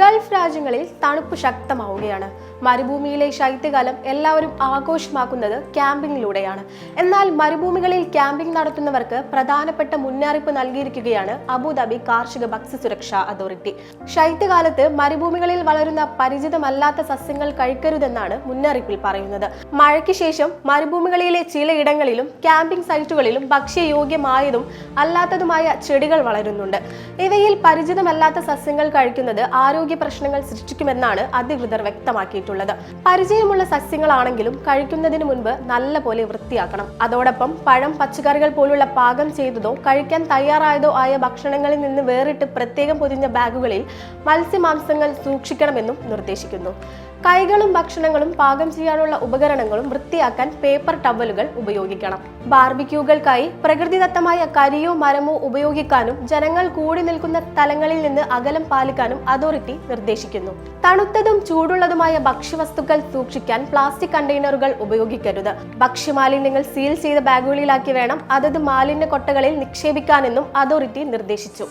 Gulf രാജ്യങ്ങളിൽ തണുപ്പ് ശക്തമാവുകയാണ്. മരുഭൂമിയിലെ ശൈത്യകാലം എല്ലാവരും ആഘോഷമാക്കുന്നത് ക്യാമ്പിങ്ങിലൂടെയാണ്. എന്നാൽ മരുഭൂമികളിൽ ക്യാമ്പിംഗ് നടത്തുന്നവർക്ക് പ്രധാനപ്പെട്ട മുന്നറിയിപ്പ് നൽകിയിരിക്കുകയാണ് അബുദാബി കാർഷിക ഭക്ഷ്യ സുരക്ഷാ അതോറിറ്റി. ശൈത്യകാലത്ത് മരുഭൂമികളിൽ വളരുന്ന പരിചിതമല്ലാത്ത സസ്യങ്ങൾ കഴിക്കരുതെന്നാണ് മുന്നറിയിപ്പിൽ പറയുന്നത്. മഴയ്ക്ക് ശേഷം മരുഭൂമികളിലെ ചിലയിടങ്ങളിലും ക്യാമ്പിംഗ് സൈറ്റുകളിലും ഭക്ഷ്യയോഗ്യമായതും അല്ലാത്തതുമായ ചെടികൾ വളരുന്നുണ്ട്. ഇവയിൽ പരിചിതമല്ലാത്ത സസ്യങ്ങൾ കഴിക്കുന്നത് ആരോഗ്യ പ്രശ്നങ്ങൾ സൃഷ്ടിക്കുമെന്നാണ് അധികൃതർ വ്യക്തമാക്കിയിട്ടുള്ളത്. പരിചയമുള്ള സസ്യങ്ങളാണെങ്കിലും കഴിക്കുന്നതിന് മുൻപ് നല്ലപോലെ വൃത്തിയാക്കണം. അതോടൊപ്പം പഴം പച്ചക്കറികൾ പോലുള്ള പാകം ചെയ്തതോ കഴിക്കാൻ തയ്യാറായതോ ആയ ഭക്ഷണങ്ങളിൽ നിന്ന് വേറിട്ട് പ്രത്യേകം പൊതിഞ്ഞ ബാഗുകളിൽ മത്സ്യമാംസങ്ങൾ സൂക്ഷിക്കണമെന്നും നിർദ്ദേശിക്കുന്നു. കൈകളും ഭക്ഷണങ്ങളും പാകം ചെയ്യാനുള്ള ഉപകരണങ്ങളും വൃത്തിയാക്കാൻ പേപ്പർ ടവലുകൾ ഉപയോഗിക്കണം. ബാർബിക്യൂകൾക്കായി പ്രകൃതിദത്തമായ കരിയോ മരമോ ഉപയോഗിക്കാനും ജനങ്ങൾ കൂടി നിൽക്കുന്ന സ്ഥലങ്ങളിൽ നിന്ന് അകലം പാലിക്കാനും അതോറിറ്റി നിർദ്ദേശിക്കുന്നു. തണുത്തതും ചൂടുള്ളതുമായ ഭക്ഷ്യവസ്തുക്കൾ സൂക്ഷിക്കാൻ പ്ലാസ്റ്റിക് കണ്ടെയ്നറുകൾ ഉപയോഗിക്കരുത്. ഭക്ഷ്യമാലിന്യങ്ങൾ സീൽ ചെയ്ത ബാഗുകളിലാക്കി വേണം. അതത് മാലിന്യ കൊട്ടകളിൽ നിക്ഷേപിക്കാനെന്നും അതോറിറ്റി നിർദ്ദേശിച്ചു.